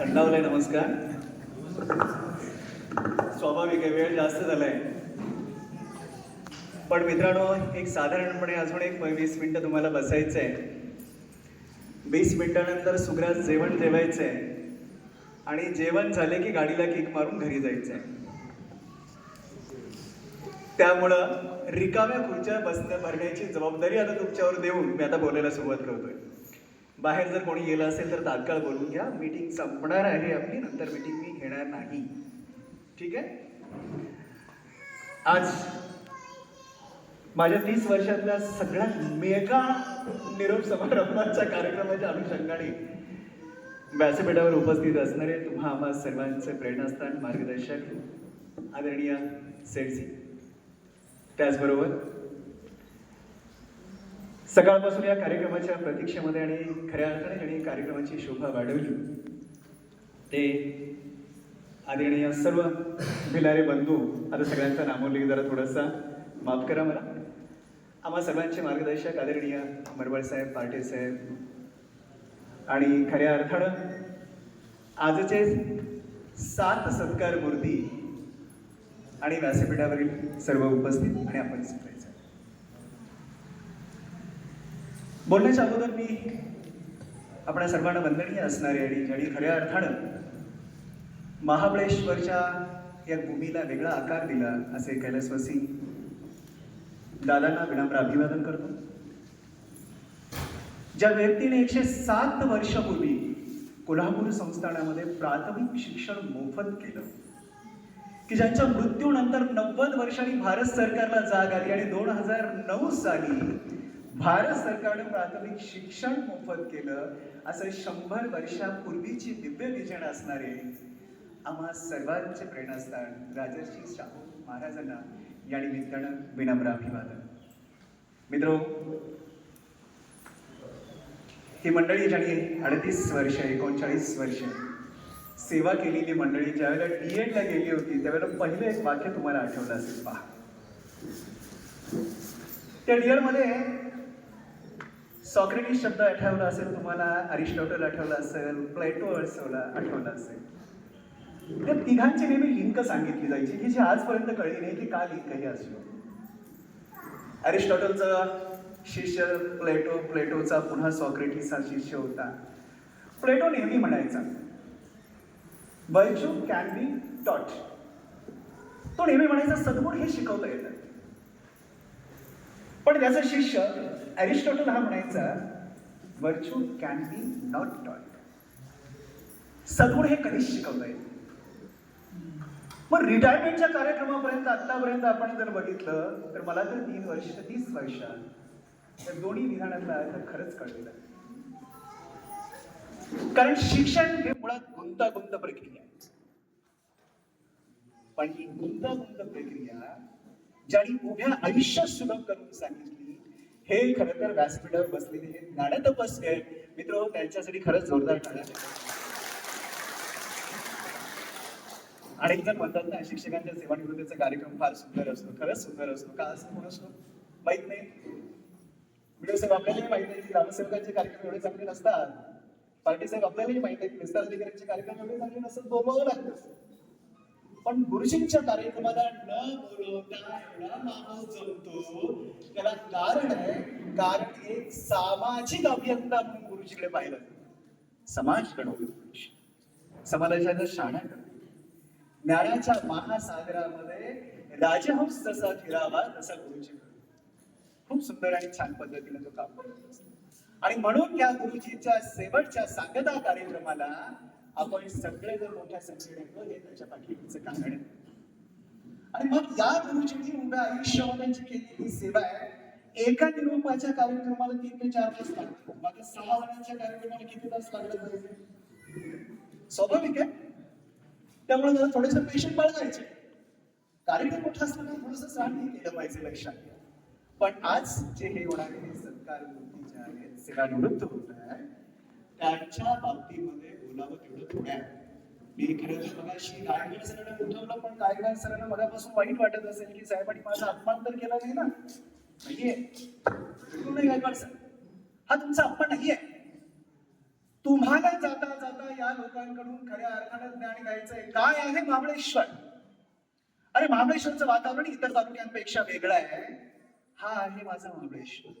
थंडावलाय नमस्कार. स्वाभाविक आहे वेळ जास्त झालाय. पण मित्रांनो एक साधारणपणे अजून एक वीस मिनिटं तुम्हाला बसायचं आहे वीस मिनिटानंतर सुग्रास जेवण जेवायचं आहे आणि जेवण झाले की गाडीला किक मारून घरी जायचं आहे त्यामुळं रिकाम्या खुर्च्या बसण्या भरण्याची जबाबदारी आता तुमच्यावर देऊन मी आता बोलायला सुरुवात करतोय. बाहेर जर कोणी गेलं असेल तर तात्काळ बोलून घ्या. मीटिंग संपणार आहे आपली नंतर मीटिंग मी घेणार नाही. ठीक आहे? आज माझ्या तीस वर्षातल्या सगळ्यात मेगा निरोप समारंभाच्या कार्यक्रमाच्या अनुषंगाने व्यासपीठावर उपस्थित असणारे तुम्हा आम्हा सर्वांचे प्रेरणास्थान मार्गदर्शक आदरणीय सेठजी. त्याचबरोबर सकाळपासून या कार्यक्रमाच्या प्रतीक्षेमध्ये आणि खऱ्या अर्थाने ज्यांनी कार्यक्रमाची शोभा वाढवली ते आदरणीय सर्व भिलारे बंधू आता सगळ्यांचा नामोल्लेख जरा थोडासा माफ करा मला. आम्हा सर्वांचे मार्गदर्शक आदरणीय मरवळ साहेब पार्टे साहेब आणि खऱ्या अर्थानं आजचे सात सत्कार मूर्ती आणि व्यासपीठावरील सर्व उपस्थित आणि आपण बोलण्याच्या अगोदर मी आपल्या सर्वांना वंदनीय असणारे आणि ज्यांनी खऱ्या अर्थानं महाबळेश्वरच्या या भूमीला वेगळा आकार दिला असे कैलासवासी दादांना विनम्र अभिवादन करतो. ज्या व्यक्तीने एकशे सात वर्षापूर्वी कोल्हापूर संस्थानामध्ये प्राथमिक शिक्षण मोफत केलं की ज्यांच्या मृत्यूनंतर नव्वद वर्षांनी भारत सरकारला जाग आली आणि दोन हजार नऊ साली भारत सरकारनं प्राथमिक शिक्षण मोफत केलं. असं शंभर वर्षापूर्वीची दिव्य विजन असणारे आम्हा सर्वांचे प्रेरणास्थान राजर्षी शाहू महाराजांना या निमित्तानं विनम्र अभिवादन. मित्रो ही मंडळी ज्यांनी अडतीस वर्ष एकोणचाळीस वर्ष सेवा केलेली मंडळी ज्यावेळेला डी एडला गेली होती त्यावेळेला पहिलं एक वाक्य तुम्हाला आठवलं असेल पहा. त्या डी एडमध्ये सॉक्रेटिस शब्द आठवला असेल तुम्हाला अरिस्टॉटल आठवला असेल प्लेटो आठवला आठवला असेल. त्या तिघांची नेहमी लिंक सांगितली जायची की जी आजपर्यंत कळली नाही की का लिंक हे असलो. अरिस्टॉटलचा शिष्य प्लेटो प्लेटोचा पुन्हा सॉक्रेटिसचा शिष्य होता. प्लेटो नेहमी म्हणायचा वर्च्यू कॅन बी टॉट. तो नेहमी म्हणायचा सद्गुण हे शिकवता येतात. पण त्याचा शिष्य अरिस्टॉटल हा म्हणायचा virtue can be not taught सद्गुण हे कधीच शिकवता येत मग रिटायरमेंटच्या कार्यक्रमापर्यंत आतापर्यंत आपण जर बघितलं तर मला तर तीन वर्ष तीस वर्षात या दोन्ही विधानातला अर्थ खरंच कळलेला कारण शिक्षण हे मुळात गुंतागुंत प्रक्रिया आहे. पण ही गुंतागुंत प्रक्रिया ज्यांनी उभ्या आयुष्य सुलभ करून सांगितली. हे खरं तर व्यासपीठावर बसलेले हे ज्ञानतपस्वी आहेत. मित्र त्यांच्यासाठी खरंच जोरदार टाळ्या आणि अनेक जण म्हणतात ना शिक्षकांच्या सेवानिवृत्तीचा कार्यक्रम फार सुंदर असतो. खरंच सुंदर असतो. का असं कोण असतो? माहीत नाही. व्हिडिओ साहेब आपल्यालाही माहीत आहे की ग्रामसेवकांचे कार्यक्रम एवढे चांगले नसतात. पार्टी साहेब आपल्यालाही माहीत आहे की विस्तार अधिकाऱ्यांचे कार्यक्रम एवढे चांगले नसतात. बोलवावं लागतं. पण गुरुजींच्या कार्यक्रमाला न बोलवता एवढा माणूस जमतो. त्याला कारण आहे कारण एक सामाजिक अभियंता म्हणून गुरुजीकडे पाहिलं. समाज घडवतो समाजाच्या शाळा ज्ञानाच्या महासागरामध्ये राजहंस जसा फिरावा तसा गुरुजी खूप सुंदर आणि छान पद्धतीने तो काम करत असतो. आणि म्हणून या गुरुजीच्या शेवटच्या सांगता कार्यक्रमाला आपण सगळे जर मोठ्या संख्येने हे त्याच्या पाठीचं कारण आहे. आणि मग या गुरुजींनी उभ्या आयुष्यामध्ये जी केलेली सेवा आहे. एका निरोपाच्या कार्यक्रमाला तीन ते चार तास लागतात. मग सहा महिन्यांच्या कार्यक्रमाला किती तास लागले पाहिजे स्वाभाविक आहे. त्यामुळे जरा थोडेसे पेशंट बाळगायचे. कार्यक्रम मोठा असताना थोडस थोडंसं सहन केलं पाहिजे लक्षात पण आज जे हे होणारे आहे सत्कार मूर्ती जे आहेत सेवानिवृत्त होत आहे त्यांच्या बाबतीमध्ये बोलावं तेवढं थोड्या मी खरं तर मगाशी गायकवाड सरांना उठवलं पण गायकवाड सरांना मनापासून वाईट वाटत असेल की साहेबांनी माझा अपमान तर केला नाही ना. नाहीये. बिलकुल नाही गायकवाड सर. हा तुमचा अपमान नाहीये. तुम्हाला जाता जाता या लोकांकडून खऱ्या अर्थानं ज्ञान घ्यायचंय? काय आहे महाबळेश्वर? अरे महाबळेश्वरचं वातावरण इतर तालुक्यांपेक्षा वेगळं आहे. हा आहे माझा महाबळेश्वर.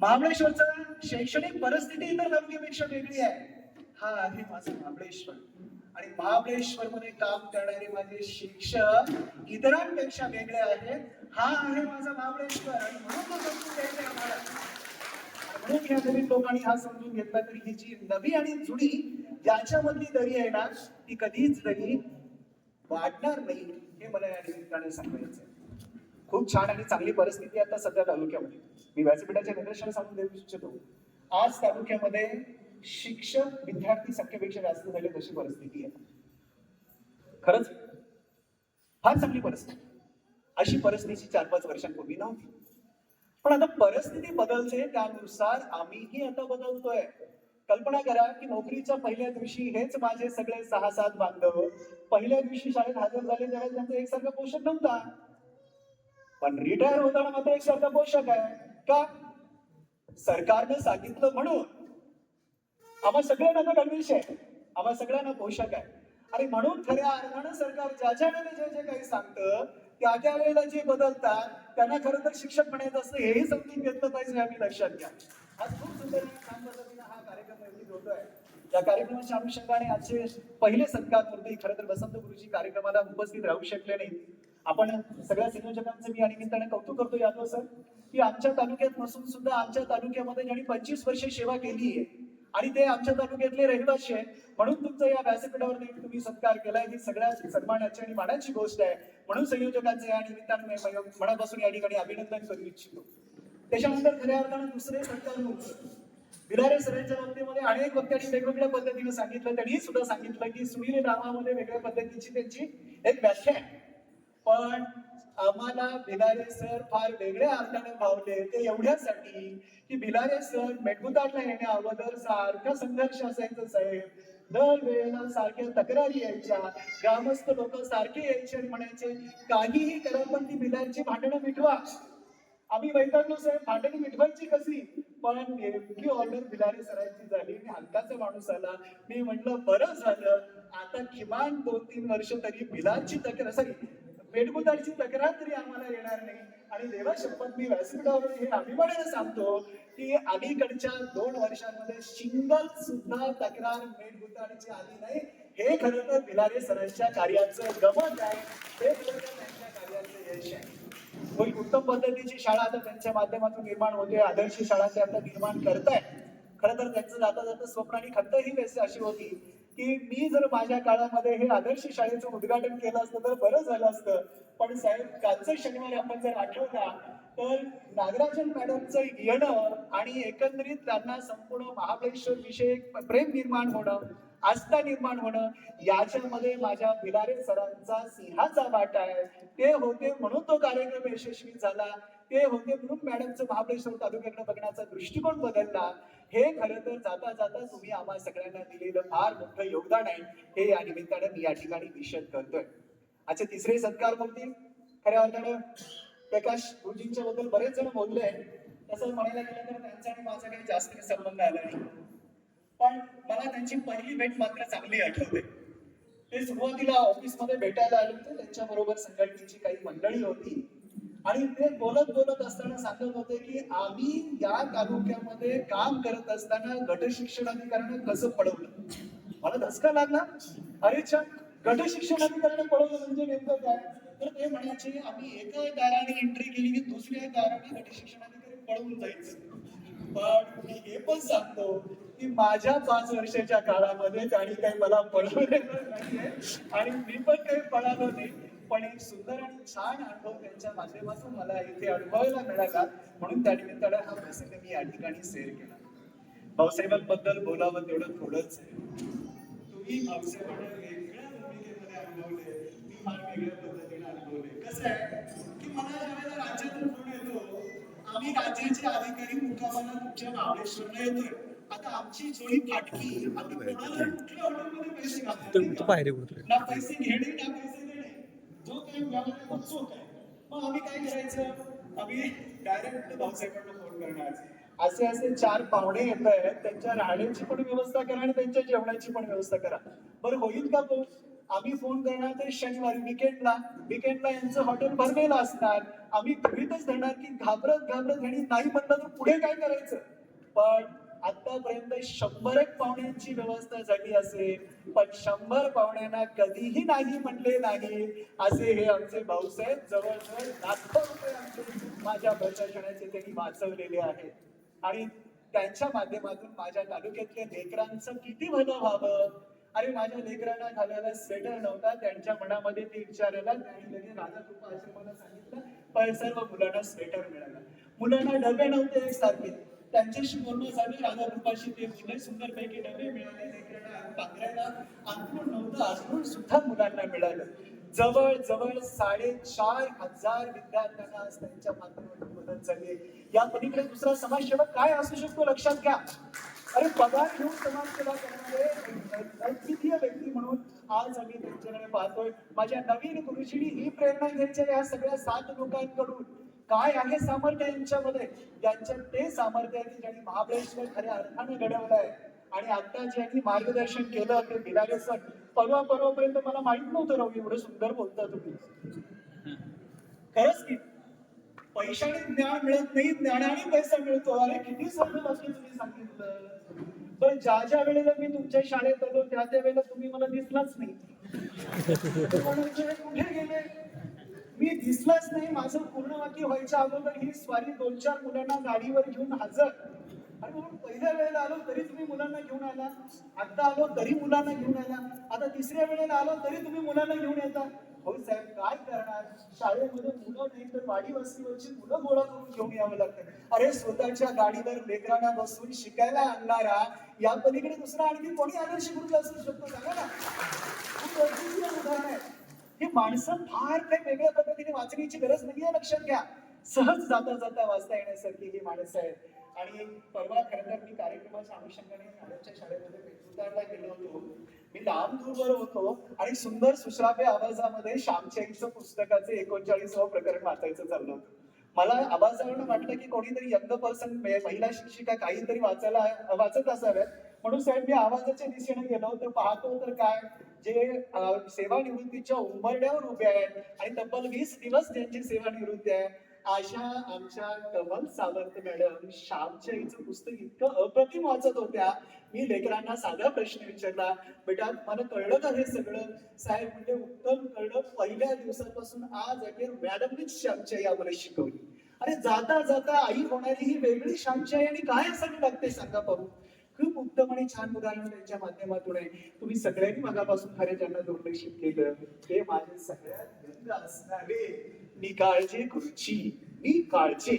महाबळेश्वरचं शैक्षणिक परिस्थिती इतर तालुक्यापेक्षा वेगळी आहे. हा आहे माझा महाबळेश्वर. आणि महाबळेश्वर मध्ये काम करणारे माझे शिक्षक इतरांपेक्षा वेगळे आहेत. हा आहे माझा महाबळेश्वर. आणि म्हणून समजून आम्हाला. म्हणून या नवीन लोकांनी हा समजून घेतला तरी ही जी नवी आणि जुनी याच्यामधली दरी आहे ना ती कधीच दरी वाढणार नाही हे मला या निमित्ताने सांगायचं खूप छान आणि चांगली परिस्थिती आता सध्या तालुक्यामध्ये. मी व्यासपीठाच्या निदर्शन सांगून देऊ इच्छितो. आज तालुक्यामध्ये शिक्षक विद्यार्थी संख्येपेक्षा जास्त झाले अशी परिस्थिती आहे. खरंच? फार चांगली परिस्थिती. अशी परिस्थिती चार पाच वर्षांपूर्वी नव्हती. पण आता परिस्थिती बदलते त्यानुसार आम्हीही आता बदलतोय. कल्पना करा की नोकरीच्या पहिल्या दिवशी हेच माझे सगळे सहा सात बांधव पहिल्या दिवशी शाळेत हजर झाले तेव्हा त्यांचा एकसारखा पोषक नव्हता. पण रिटायर होताना मात्र एकसारखा पोषक आहे. का? सरकारनं सांगितलं म्हणून. आम्हा सगळ्यांना तो गणवेश आहे. आम्हा सगळ्यांना पोषक आहे. आणि म्हणून खऱ्या अर्थानं सरकार ज्या ज्या वेळेला जे जे काही सांगतं त्या त्या वेळेला जे बदलतात त्यांना खरं तर शिक्षक म्हणायचं असतं हेही समजून घेतलं पाहिजे आम्ही लक्षात घ्या. आज खूप सुंदर छान पद्धतीनं हा कार्यक्रम आयोजित होतोय. या कार्यक्रमाच्या अनुषंगाने आजचे पहिले सत्कार मूर्ती खरं तर वसंत गुरुजी कार्यक्रमाला उपस्थित राहू शकले नाही आपण सगळ्या संयोजकांचं मी या निमित्ताने कौतुक करतो यादव सर की आमच्या तालुक्यात नसून सुद्धा आमच्या तालुक्यामध्ये ज्यांनी पंचवीस वर्षे सेवा केली आहे आणि ते आमच्या तालुक्यातले रहिवासी आहे म्हणून तुमचा या व्यासपीठावरती तुम्ही सत्कार केलाय. ही सगळ्या सन्मानाची आणि मानाची गोष्ट आहे. म्हणून संयोजकांचे या निमित्ताने मनापासून या ठिकाणी अभिनंदन करू इच्छितो. त्याच्यानंतर खऱ्या अर्थानं दुसरे सत्कार बिलारे सरांच्या बाबतीमध्ये अनेक वक्त्यांनी वेगवेगळ्या पद्धतीने सांगितलं. त्यांनी सुद्धा सांगितलं की सुनील रामामध्ये वेगळ्या पद्धतीची त्यांची एक व्याख्या आहे. पण आम्हाला भिलारे सर फार वेगळ्या अर्थाने भावले. ते एवढ्यासाठी की भिलारे सर मेटबुताटला येण्या अगोदर सारखा संघर्ष असायचा साहेब. दर वेळेला सारख्या तक्रारी यायच्या. ग्रामस्थ लोक सारखे यायचे म्हणायचे काहीही करा पण ती भिलारची भांडणं मिटवा. आम्ही वैतागलो साहेब. भांडणी मिटवायची कशी? पण नेमकी ऑर्डर भिलारे सरांची झाली आणि हलकाचा माणूस आला. मी म्हटलं बरं झालं. आता किमान दोन तीन वर्ष तरी भिलारची तक्रार सॉरी पेटबुतारची तक्रार तरी आम्हाला येणार नाही. आणि देवा शपथ मी व्यासपीठावर हे अभिमानाने सांगतो की अलीकडच्या दोन वर्षांमध्ये सिंगल सुद्धा तक्रार मेटबुतारची आली नाही. हे खरं तर भिलारे सरांच्या कार्याचं गमत आहे. हे खरं तर त्यांच्या कार्याचं यश आहे. व उत्तम पद्धतीची शाळा आता त्यांच्या माध्यमातून निर्माण होते आदर्श शाळा ते आता निर्माण करताय खरं तर त्यांचं जाता जाता स्वप्न आणि खंत ही व्यस्त अशी होती. की मी जर माझ्या काळामध्ये हे आदर्श शाळेचं उद्घाटन केलं असतं तर बरं झालं असतं. पण साहेब कालचं शनिवारी आपण जर आठवला तर नागराजन मॅडमचं येणं आणि एकंदरीत त्यांना संपूर्ण महाबळेश्वर विषयी प्रेम निर्माण होणं आस्था निर्माण होणं याच्यामध्ये माझ्या बिलारे सरांचा सिंहाचा वाटा आहे. ते होते म्हणून तो कार्यक्रम यशस्वी झाला. ते होते म्हणून मॅडमचं महाबळेश्वर तालुक्याकडे बघण्याचा दृष्टिकोन बदलला. हे खरं तर जाता जाता तुम्ही आम्हा सगळ्यांना दिलेलं फार मोठं योगदान आहे. हे या निमित्तानं मी या ठिकाणी निषेध करतोय. आजचे तिसरे सत्कार मूर्ती खऱ्या अर्थानं प्रकाश गुरुजींच्या बद्दल बरेच जण बोलले तसं म्हणायला गेलं तर त्यांचा आणि माझा काही जास्त काही संबंध आला नाही. पण मला त्यांची पहिली भेट मात्र चांगली आठवते. ते सुरुवातीला ऑफिसमध्ये भेटायला आले होते. त्यांच्या बरोबर संघटनेची काही मंडळी होती. आणि ते बोलत बोलत असताना सांगत होते की आम्ही या तालुक्यामध्ये काम करत असताना गट शिक्षणाधिकाऱ्यानं कसं पळवलं? मला धसका लागला. अरे छान गट शिक्षणाधिकाऱ्यानं पळवलं म्हणजे नेमकं काय? तर ते म्हणायचे आम्ही एका दाराने एंट्री केली की दुसऱ्या दाराने गट शिक्षणाधिकारी पळवून जायचं. पण मी हे पण सांगतो की माझ्या पाच वर्षाच्या काळामध्ये आणि काही मला पळवलेलं नाहीये आणि मी पण काही पळालो नाही. पण एक सुंदर आणि छान अनुभव त्यांच्या माध्यमातून मला इथे अनुभवायला मिळाला. म्हणून त्या निमित्तानं हा प्रसंग मी या ठिकाणी शेअर केला. भाऊसाहेबांबद्दल बोलावं तेवढं थोडंच आहे. तुम्ही भाऊसाहेबांना वेगळ्या भूमिकेमध्ये अनुभवले मी फार वेगळ्या पद्धतीने अनुभवले. कसं आहे की मला ज्यावेळेला राज्यातून फोन येतो आम्ही राज्याचे अधिकारी मुक्कामाला तुमच्या महाबळेश्वरला येतोय. आता आमची जोडी फाटकी आम्ही कोणाला कुठल्या हॉटेलमध्ये पैसे घालतो ना पैसे घेणे ना पैसे जो काही व्यवहार तो आहे मग आम्ही काय करायचं? आम्ही डायरेक्ट भाऊसाहेबांना फोन करणार असे असे चार पाहुणे येत आहेत. त्यांच्या राहण्याची पण व्यवस्था करा आणि त्यांच्या जेवणाची पण व्यवस्था करा. बरं होईल का तो? आम्ही फोन करणार ते शनिवारी विकेंडला विकेंडला यांचं हॉटेल भरलेलं असणार. आम्ही घरीतच धरणार की घाबरत घाबरत घेणी नाही म्हणलं तर पुढे काय करायचं? पण आतापर्यंत शंभर एक पाहुण्यांची व्यवस्था झाली असेल पण शंभर पाहुण्यांना कधीही नाही म्हटले नाही असे हे आमचे भाऊसाहेब जवळजवळ लाखो रुपये आमचे माझ्या प्रशासनाचे त्यांनी वाचवलेले आहेत. आणि त्यांच्या माध्यमातून माझ्या तालुक्यातल्या लेकरांचं किती भलं व्हावं? अरे माझ्या लेकरांना घालायला स्वेटर नव्हता त्यांच्या मनामध्ये ते विचारायला त्यांनी लगेच राधाकृपा आश्रमाला सांगितलं. पण सर्व मुलांना स्वेटर मिळाला. मुलांना डबे नव्हते एकसारखे त्यांच्याशी बोलणं झालं राधाकृपाशी ते बोलले सुंदरपैकी डबे मिळाले पांघरायला अंथरूण नव्हतं अंथरूण सुद्धा मुलांना मिळालं. जवळ जवळ साडेचार हजार विद्यार्थ्यांना आज त्यांच्या माध्यमातून मदत झाली या पलीकडे दुसरा समाजसेवा काय असू शकतो लक्षात घ्या. अरे पगार घेऊन समाजसेवा करणारे अद्वितीय व्यक्ती म्हणून आज आम्ही त्यांच्याकडे पाहतोय. माझ्या नवीन गुरुजींनी ही प्रेरणा घ्यायची या सगळ्या सात लोकांकडून. काय आहे सामर्थ्य यांच्यामध्ये? यांच्यात ते सामर्थ्य आहे की ज्यांनी महाबळेश्वर खऱ्या अर्थाने घडवलंय आणि आता ज्यांनी मार्गदर्शन केलं ते बिलाले सर परवा परवापर्यंत मला माहीत नव्हतं राहू एवढं सुंदर बोलता तुम्ही. खरंच की पैशाने ज्ञान मिळत नाही ज्ञानाने पैसा मिळतो. अरे किती समजून वाक्य तुम्ही सांगितलं. पण ज्या ज्या वेळेला मी तुमच्या शाळेत आलो त्या त्या वेळेला तुम्ही मला दिसलाच नाही. कुठे गेले? मी दिसलाच नाही माझं पूर्ण वाक्य व्हायच्या अगोदर ही स्वारी दोन चार मुलांना गाडीवर घेऊन हजर. आणि म्हणून पहिल्या वेळेला आलो तरी तुम्ही मुलांना घेऊन आला. आता आलो तरी मुलांना घेऊन आला. आता तिसऱ्या वेळेला आलो तरी तुम्ही मुलांना घेऊन येता. हो साहेब काय करणार? शाळेमध्ये मुलं नाही तर वाडी वस्तीवरची मुलं गोळा करून घेऊन यावं लागतं. अरे स्वतःच्या गाडीवर लेकरांना बसून शिकायला आणणारा या पलीकडे दुसरा आणखी कोणी आदर्श गुरु असू शकतो? सांगा ना. खूप गरजेचं उदाहरण आहे. हे माणसं फार काही वेगळ्या पद्धतीने वाचण्याची गरज नाहीये लक्षात घ्या. सहज जाता जाता वाचता येण्यासारखी ही माणसं आहेत. आणि परवा खरं तर मी कार्यक्रमाच्या अनुषंगाने शाळेच्या शाळेमध्ये पेटुतारला गेलो होतो. मी लांब दूरवर होतो आणि सुंदर सुश्राव्य आवाजामध्ये श्यामचेंचं पुस्तकाचे एकोणचाळीसवं प्रकरण वाचायचं चाललं होतं. मला आवाजावरून वाटलं की कोणीतरी यंग पर्सन महिला शिक्षिका काहीतरी वाचायला वाचत असाव्यात. म्हणून साहेब मी आवाजाच्या दिशेने गेलो तर पाहतो तर काय जे सेवानिवृत्तीच्या उंबरड्यावर उभे आहेत आणि तब्बल वीस दिवस ज्यांची सेवानिवृत्ती आहे. अशा आमच्या कमल सावंत मॅडम श्यामच्या हिचं पुस्तक इतकं अप्रतिम वाचत होत्या मी लेकरांना साधा प्रश्न विचारला बेटा मला कळलं का हे सगळं? साहेब म्हणजे उत्तम कळलं. पहिल्या दिवसापासून आज अखेर मॅडमनीच श्यामच्या आम्हाला शिकवली. अरे जाता जाता आई होणारी ही वेगळी श्यामच्या आणि काय असावी लागते सांगा पाहू? खूप उत्तम आणि छान उदाहरण त्यांच्या माध्यमातून आहे. तुम्ही सगळ्यांनी मगापासून खरे त्यांना दुर्लक्षित केलं. हे माझे सगळ्यात असणारे मी काळजी गुरुची मी काळजी.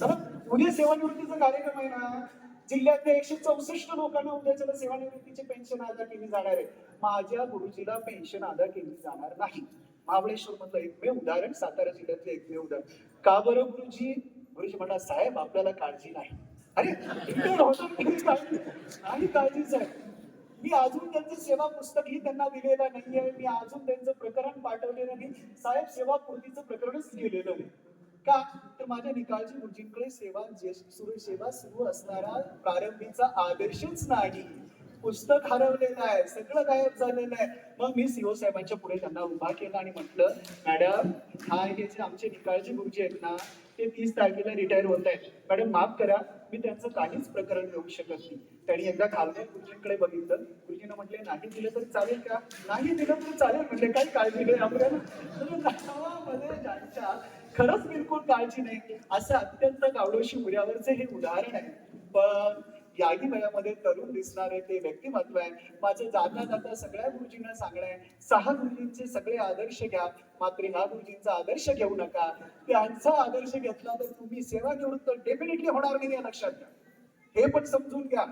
चला उद्या सेवानिवृत्तीचा कार्यक्रम आहे ना? जिल्ह्यातल्या एकशे चौसष्ट लोकांना उद्याच्याला सेवानिवृत्तीची पेन्शन अदा केली जाणार आहे. माझ्या गुरुजीला पेन्शन अदा केली जाणार नाही. महाबळेश्वर मधलं एकमेव उदाहरण सातारा जिल्ह्यातलं एकमेव उदाहरण. का बरं गुरुजी? गुरुजी म्हणा साहेब आपल्याला काळजी नाही. अरे आणि काळजी साहेब काळजीच आहे मी अजून त्यांचं सेवा पुस्तकही त्यांना दिलेलं नाहीये. मी अजून त्यांचं प्रकरण पाठवलेलं नाही. साहेब सेवा पूर्तीचं प्रकरणच लिहिलेलं नाही. का? तर माझ्या निकाळजी गुरुजींकडे सेवा सुरू सेवा सुरू असणारा प्रारंभीचा आदर्शच नाही. पुस्तक हरवलेलं आहे. सगळं गायब झालेलं आहे. मग मी सीओ साहेबांच्या पुढे त्यांना उभा केला आणि म्हटलं मॅडम हा हे जे आमचे निकाळजी गुरुजी आहेत ना ते तीस तारखेला रिटायर होत आहेत. मॅडम माफ करा मी त्यांचं काहीच प्रकरण घेऊ शकत नाही. त्यांनी एकदा खालदार गुरुजींकडे बघितलं. गुरुजीनं म्हटले नाही दिलं तर चालेल का? नाही दिलं तर चालेल. म्हटले काही काळजी नाही आपल्याला? खरंच बिलकुल काळजी नाही. असं अत्यंत गावडोशी मुल्यावरचे हे उदाहरण आहे. पण याही वयामध्ये तरुण दिसणारे ते व्यक्तिमत्व आहे. माझं जाता जाता सगळ्या गुरुजींना सांगणं आहे. सहा गुरुजींचे सगळे आदर्श घ्या. मात्र ह्या गुरुजींचा आदर्श घेऊ नका. त्यांचा आदर्श घेतला तर तुम्ही सेवा निवृत्त डेफिनेटली होणार नाही या लक्षात घ्या. हे पण समजून घ्या.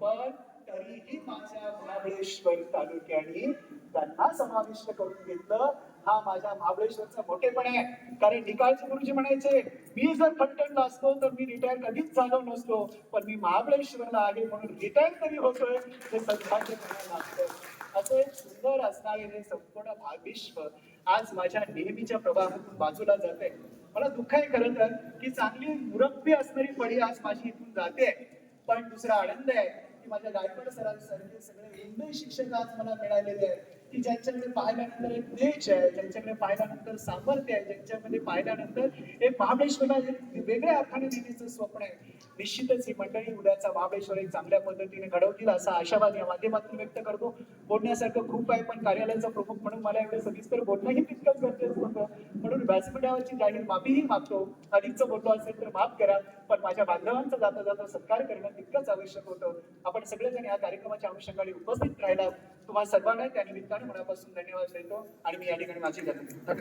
पण तरीही माझ्या महाबळेश्वर तालुक्याने त्यांना समाविष्ट करून घेतलं. हा माझ्या महाबळेश्वरचा मोठेपण आहे. कारण निकाळचे गुरुजी म्हणायचे मी जर फटकंड असतो तर मी रिटायर कधीच झालो नसतो. पण मी महाबळेश्वरला आहे म्हणून रिटायर तरी होतोय. हे सद्भाग्य असं एक सुंदर असणारे हे संपूर्ण भाविश्व आज माझ्या नेहमीच्या प्रवाहातून बाजूला जाते मला दुःख आहे खरं तर की चांगली मुरब्बी असणारी पडी आज माझी इथून जाते. पण दुसरा आनंद आहे की माझ्या गायकवाड सरांसारखे सगळे एवढे शिक्षक आज मला मिळालेले आहेत. की ज्यांच्याकडे पाहिल्यानंतर एक देश आहे ज्यांच्याकडे पाहिल्यानंतर सामर्थ्य आहे ज्यांच्यामध्ये पाहिल्यानंतर हे महाबळेश्वरला वेगळ्या अर्थाने देण्याचं स्वप्न आहे. निश्चितच ही मंडळी उद्याचा महाबळेश्वर एक चांगल्या पद्धतीने घडवतील असा आशावाद या माध्यमातून व्यक्त करतो. बोलण्यासारखं खूप आहे पण कार्यालयाचा प्रमुख म्हणून मला एवढं सविस्तर बोलणंही तितकंच गरजेचं होतं. म्हणून व्यासपीठावरची जाहीर माफीही मागतो. अधिकचं बोललो असेल तर माफ करा पण माझ्या बांधवांचा जाता जाता सत्कार करणं तितकंच आवश्यक होतं. आपण सगळेजण या कार्यक्रमाच्या अनुषंगाने उपस्थित राहिला तुम्हाला सर्वांना त्या निमित्ताने मनापासून धन्यवाद देतो आणि मी या ठिकाणी माझी गरज धन्यवाद